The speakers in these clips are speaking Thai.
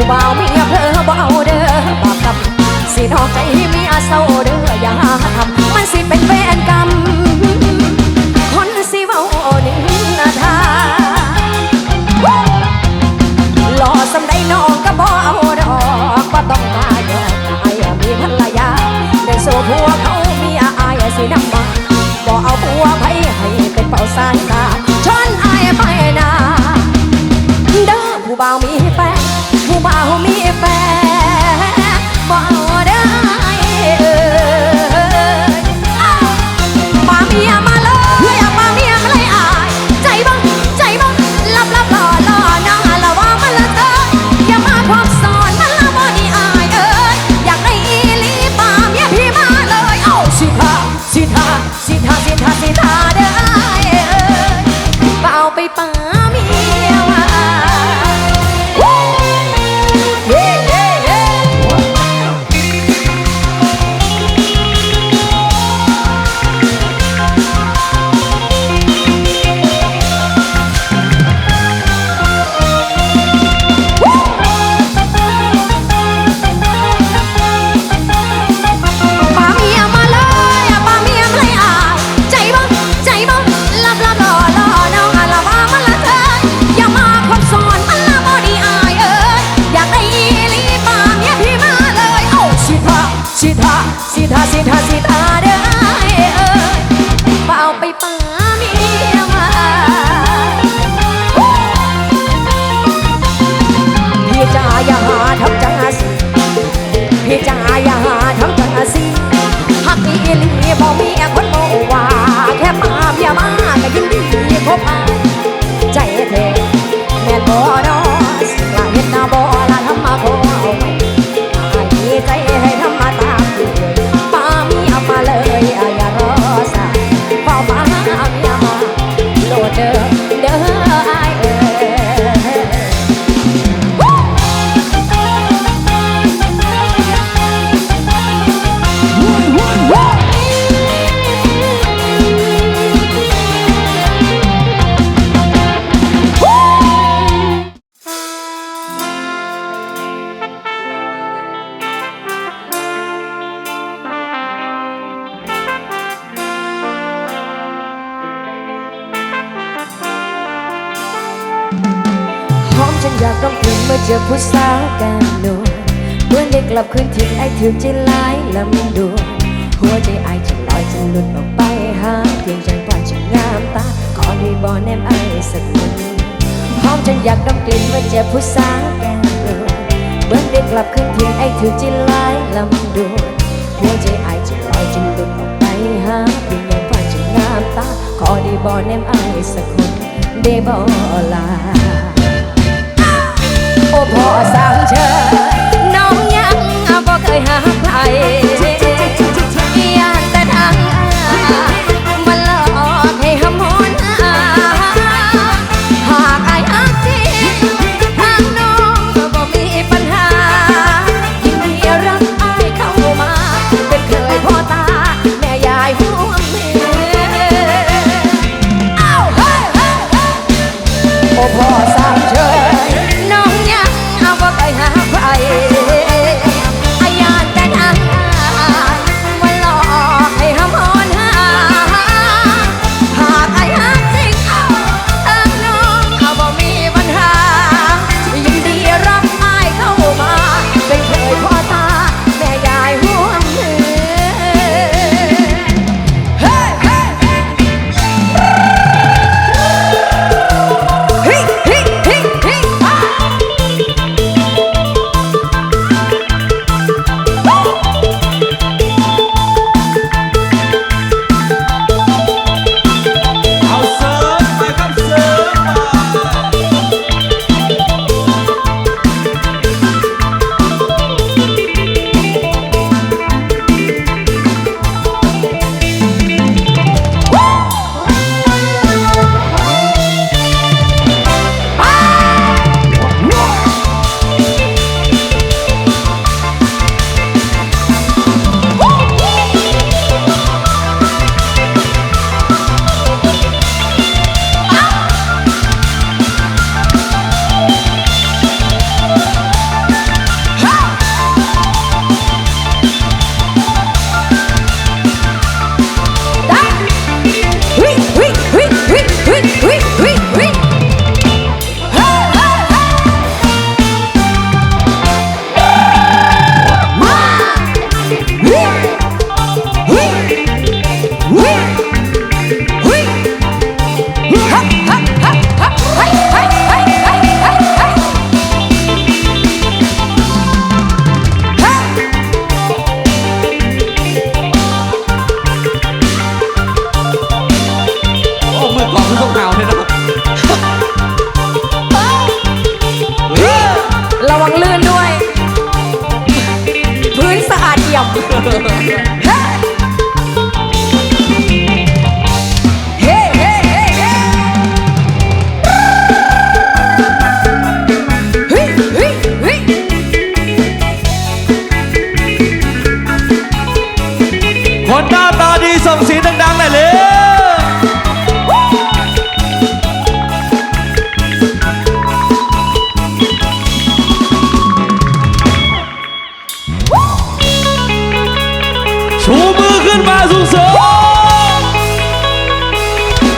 Subau. บ่มีคนบอว่าแค่มาเมียมาก็ยินดีคบหาใจแท้แม่นบ่ กันนวเหมือนได้กลับคืนที่ไอ้ถึงจะลายลำดูหัวใจไอจะลอยจะหลุดออกไปหาเพียงฉันปล่อยฉังามตาขอได้บออแนมไอสักคนพร้อมจะอยากดมกลิ่นว่าจอผู้สาวแก้มดวงเหมือนได้กลับคืนที่ไอ้ถึงจะลายลำดูหัวใจไอจะลอยจะหลุดออกไปหาเพียงฉันปล่อยฉังามตาขอได้บออแนมไอสักคนได้บ่ลา พอสั่งเชิญ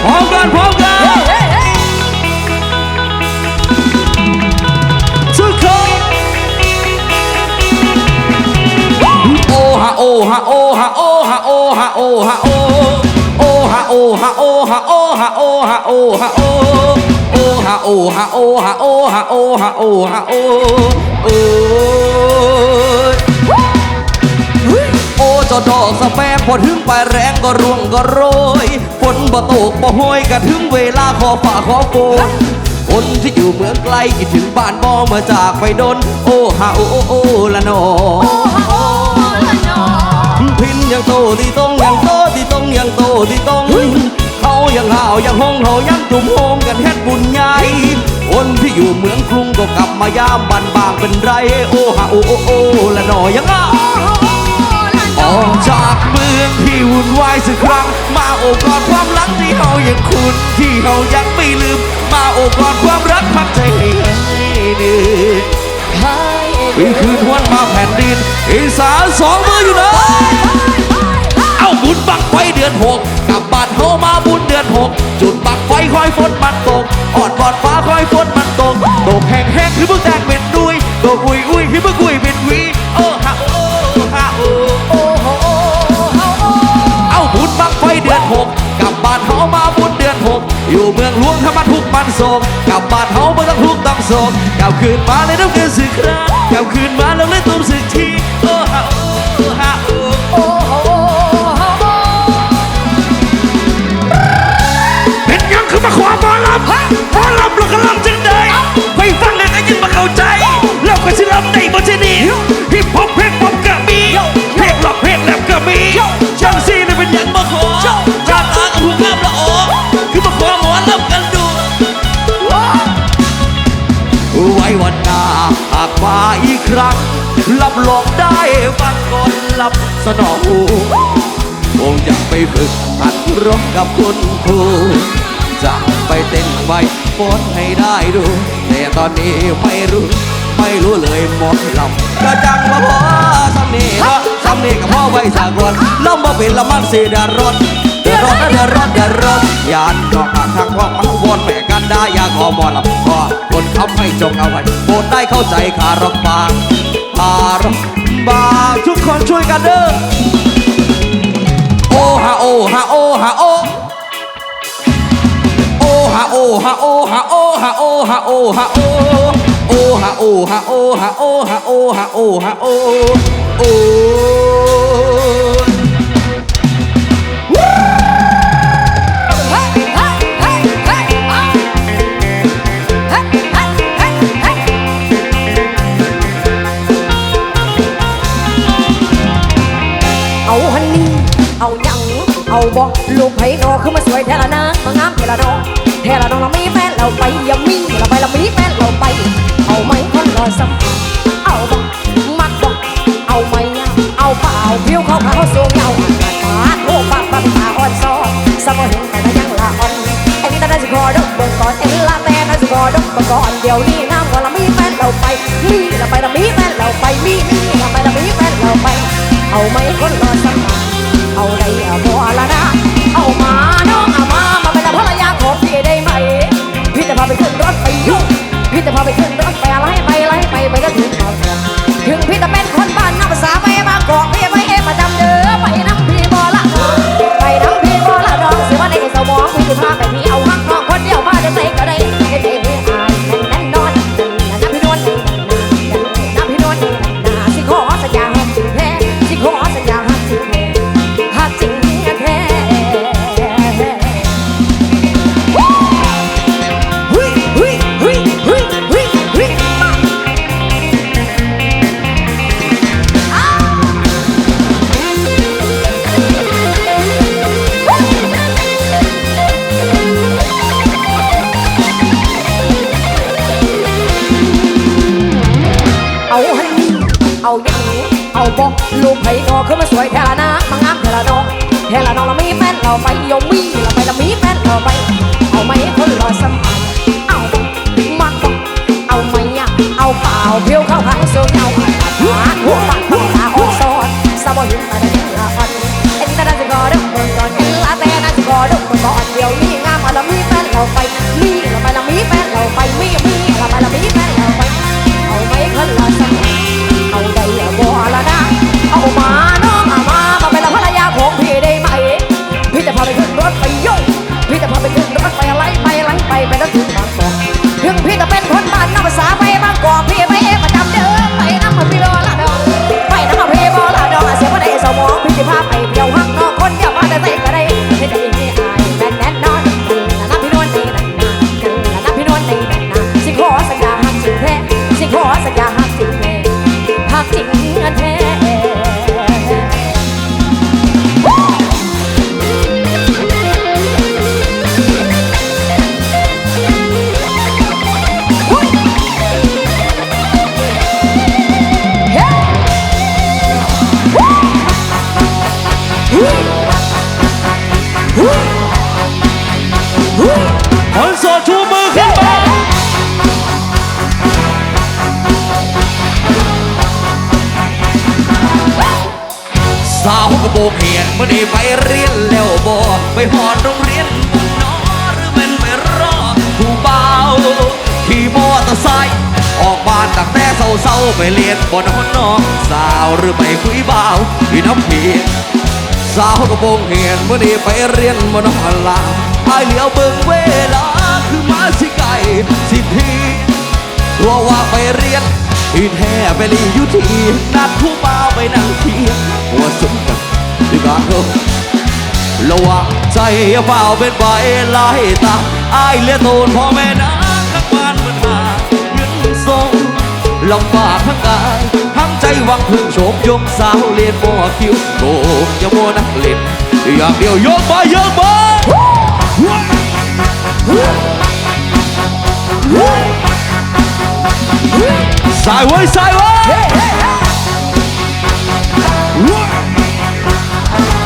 พร้อมกันพร้อมกันสุดคนโอฮะโอฮะโอฮะโอฮะโอฮะโอฮะโอโอฮะโอฮะโอฮะโอฮะโอฮะโอฮะโอโอฮะโอฮะโอฮะโอฮะโอฮะโอฮะโอโอโอ้จอดอกสแปมพอถึงปลายแรงก็ร่วงก็โรย ฝนบ่ตกบ่ห้อยก็ถึงเวลาขอฝ่าขอโกนคนที่อยู่เมืองไกลคิดถึงบ้านบ่มาจากไปดน โอ้ฮาโอ้โอ้โอ้ละนอโอ้โอ้ละนอพินยังโตที่ตรงยังโตที่ตรงยังโตที่ตรงเขายังห่าวยังห้องเขายังจุ่มโฮมกันเฮ็ดบุญใหญ่คนที่อยู่เมืองกรุงก็กลับมายามบ้านบางเป็นไร โอ้ฮาโอ้โอ้โอ้ละนอยังอะโอ้โอ้ละอนออกจากเมืองที่วุ่นวายสักครั้งมา โอบกอดความหลังที่เฮายังคุ้นที่เฮายังไม่ลืม มาโอบกอดความรักพักใจให้ดื้อให้วีคืนทวนมาแผ่นดิน อีสานสองมืออยู่นะเอาบุญบักไฟเดือนหกกลับบ้านเฮามาบุญเดือนหกจุดบักไฟคอยฝนมันตกออดบอดฟ้าคอยฝนมันตกตกแห้งแห้งคือมึงแตกเป็นดุยตกอุยอุยคือมึงกุยเป็นวี อยู่เมืองหลวงถ้ามันทุกข์มันโศกกลับบ้านเฮาไม่ต้องทุกต้องโศกกลับคืนมาเลยน้ำเกินสึกครากลับคืนมาแล้วเลยตุ้มสึกทีโอ้ฮะโอ้ฮะโอ้โอ้โอ้โอ้โอ้เป็นยังคือมาขวาหมอลำหมอลำเราก็ลำจังได้ไปฟังเลยก็ยังมาเข้าใจเราก็สิลำได้บ่ใช่นี่ฮิปฮอปเพลงป๊อปก็มีเพลงร็อกเพลงแรปก็มีจังซีนี่เป็นยังมาขอชาตากับผู้งามละโอคือมาขอ ไว้วันหน้าหากมาอีกครั้งรับรองได้ฟังก่อนรับสนองคงจะไปฝึกหัดร้องกับคุณครูจะไปเต้นไปฟ้อนให้ได้ดู แต่ตอนนี้ไม่รู้ ไม่รู้เลยหมดลำกระจังมาพอสำเนีละสำเนีกับพ่อไว้สากลลำมาเป็นละมันสีดือดร้อนเดือดร้อนเดือดร้อนเดือดร้อนยานนอกหาทางพ่อมาวนแม่กันได้ยากขอหมอลำ ก็คนคำให้จงเอาไว้โปรดได้เข้าใจคารอกบางคารอกบางทุกคนช่วยกันเด้อโอฮาโอฮาโอฮาโอโอฮะโอฮะโอฮะโอฮะโอฮะโอฮะโอโอฮะโอฮะโอฮะโอฮะโอฮะโอฮะโอโอ เอาบ่ลูกไผ่นอคือมาสวยแท้ละนะมางามแท้ละนอแท้ละน้องเรามีแฟนเราไปอย่ามีเราไปเรามีแฟนเราไป เอาไหมคนรอสัมผัสเอาบ่มักบ่เอาไหมเอาเปล่าผิวเขาขาวสูงยาวขาโอ้ปากปากตาอ่อนซอสมองเห็นแต่ละยังละอ่อนเอ็งแต่ได้สิขอดกเบิ่งก่อนเอ็งละแต่ได้สิขอดกเบิ่งก่อนเดี๋ยวนี้น้ำว่าเรามีแฟนเราไปมีเราไปเรามีแฟนเราไปมีมีเราไปเรามีแฟนเราไป เอาไหมคนรอสัม คือมาสวยแท้ละนะมางามแทละน้องแทละน้องเรามีแฟนเราไปยมีเราไปเรามีแฟนเราไป เอาไหมคนรอสัมผัสเอามักเอาไหมอะเอาเปล่าเพียวเข้าข้างโซเงาอาดาดหัวปากปากตาอ่อนซ้อนสะบอหินตาแดงละอ่อนเอ็นตาดาสิกอดเมืองก่อนเอ็นลาแต่นาสิกอดเมืองก่อนเดี๋ยวนี้งามละมีแฟนเราไปมีละไปละมีแฟนเราไปมีมีละไปละมีแฟน มื่อนี้ไปเรียนแล้วบ่ไปหอดโรงเรียนมุ่งนอหรือเป็นไปรอผู้เบาขี่มอเตอร์ไซค์ออกบ้านตั้งแต่เศร้าๆไปเรียนบนห้องนอกสาวหรือไปคุยเบาที่น้ำเพียสาวกระโปรงเหียนเมื่อนี้ไปเรียนมานอนลาไอายเหลียวเบิ่งเวลาคือมาสิไก่สิทีกลัวว่าไปเรียนที่แท้ไปรีอยู่ที่นัดผู้บ่าวไปนั่งเทียงหัวสุดกันที่บ้านระวังใจอย่าเฝ้าเป็นใบลายตาอายเลียโตนพ่อแม่นาข้างบ้านมันหาเงินส่งลำบากทั้งกายทั้งใจหวังพึ่งโฉมยงสาวเรียนบ่คิวโกอย่าโมวนักเล่นอย่างเดียวยกมายกมาสายไว้สายไว้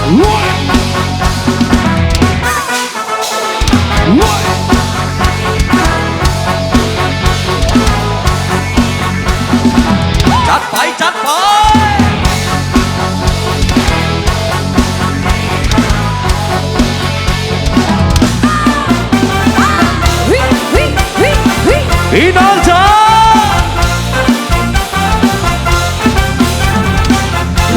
จัดไปจัดไปพี่น้องจ๋า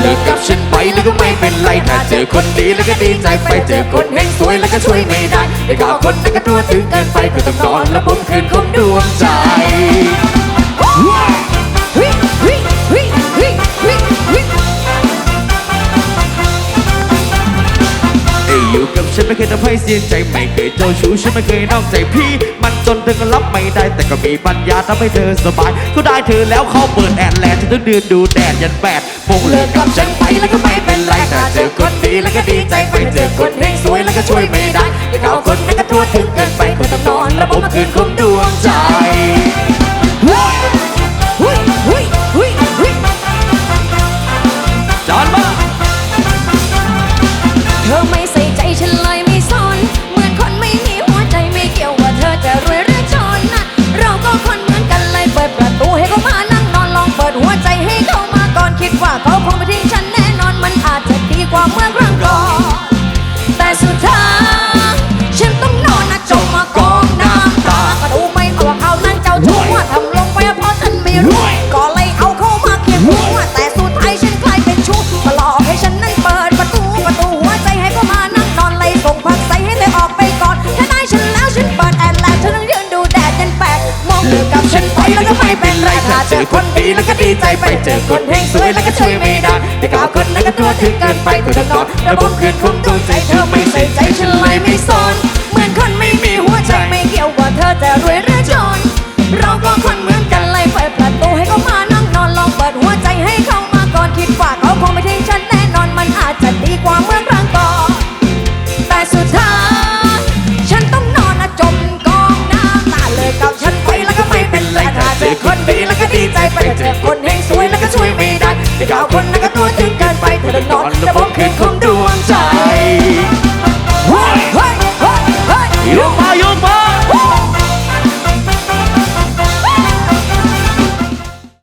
เลิกกับฉันไปนี่ก็ไม่เป็นไรถ้าเจอคนดีแล้วก็ดีใจไปเจอคนเฮงสวยแล้วก็ช่วยไม่ได้ไอ้ข่าวคนนั้นก็ตัวถึงเกินไปก็ต้องนอนและผมคืนคงดวงใจ ฉันไม่เคยทำให้เสียใจไม่เคยเจ้าชู้ฉันไม่เคยนอกใจพี่ มันจนเธอก็รับไม่ได้ แต่ก็มีปัญญาทำให้เธอสบายก็ได้เธอแล้วเขาเปิดแอดแลนด์ฉันต้องเดินดูแดดยันแปดโมงเลิกกับฉันไปแล้วก็ไม่เป็นไรแต่เจอคนดีแล้วก็ดีใจไปเจอคนเฮงสวยแล้วก็ช่วยไม่ได้แต่เขาคนนั้นก็ทั่วถึงเกินไปคนต้องนอนแล้วผมคืนคงดวงใจ แล้วก็ดีใจไปเจอคนเฮงสวยแล้วก็ช่วยไม่ได้แต่กาวคนนั้นก็ตัวถึงเกินไปก็ต้อนอนแล้วผมคืนคงตัวใจเธอไม่ใส่ใจฉันเลยไม่สนเหมือนคนไม่มีหัวใจไม่เกี่ยวว่าเธอจะรวย แต่